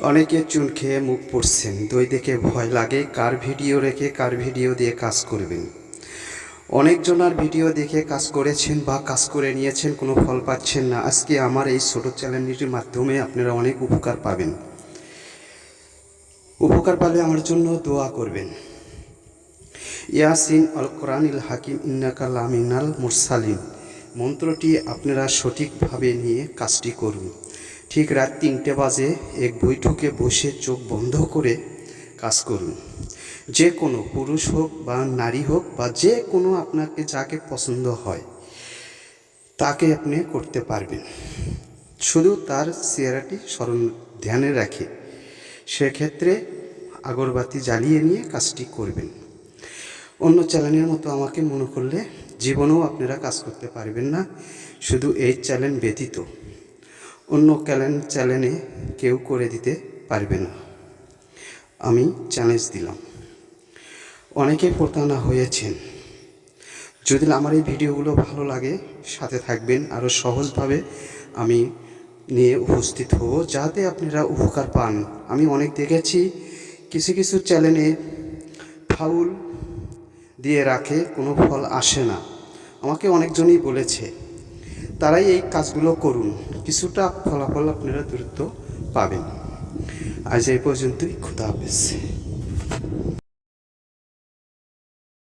অনেকে চুন খেয়ে মুখ পড়ছেন, দই দেখে ভয় লাগে, কার ভিডিও রেখে কার ভিডিও দিয়ে কাজ করবেন। অনেকজনার ভিডিও দেখে কাজ করেছেন বা কাজ করে নিয়েছেন, কোনো ফল পাচ্ছেন না। আজকে আমার এই ছোটো চ্যানেলটির মাধ্যমে আপনারা অনেক উপকার পাবেন। উপকার পালে আমার জন্য দোয়া করবেন। ইয়াসিন আল কোরআনিল হাকিম ইন্নাকাল লামিনাল মুরসালিন। মন্ত্রটি আপনারা সঠিকভাবে নিয়ে কাজটি করুন। ঠিক রাত তিনটে বাজে এক বৈঠকে বসে চোখ বন্ধ করে কাজ করুন। যে কোনো পুরুষ হোক বা নারী হোক বা যে কোনো আপনাকে যাকে পছন্দ হয়, তাকে আপনি করতে পারবেন। শুধু তার চেহারাটি স্মরণ, ধ্যানে রাখে। সেক্ষেত্রে আগরবাতি জ্বালিয়ে নিয়ে কাজটি করবেন। অন্য চ্যানেলের মতো আমাকে মনে করলে জীবনেও আপনারা কাজ করতে পারবেন না। শুধু এই চ্যানেল ব্যতীত। অন্য চ্যানেল চ্যানেলে কেউ করে দিতে পারবে না। আমি চ্যালেঞ্জ দিলাম। অনেকে প্রতারণা হয়েছেন। যদি আমার এই ভিডিওগুলো ভালো লাগে, সাথে থাকবেন আরও সহজভাবে আমি নিয়ে উপস্থিত হব যাতে আপনারা উপকার পান। আমি অনেক দেখেছি কিছু কিছু চ্যানেলে ফাউল দিয়ে রাখে, কোনো ফল আসে না। আমাকে অনেকজনই বলেছে তারাই এই কাজগুলো করুন। কিছুটা ফলাফল আপনারা দ্রুত পাবেন। আজ এই পর্যন্তই খুদা হাফেজ।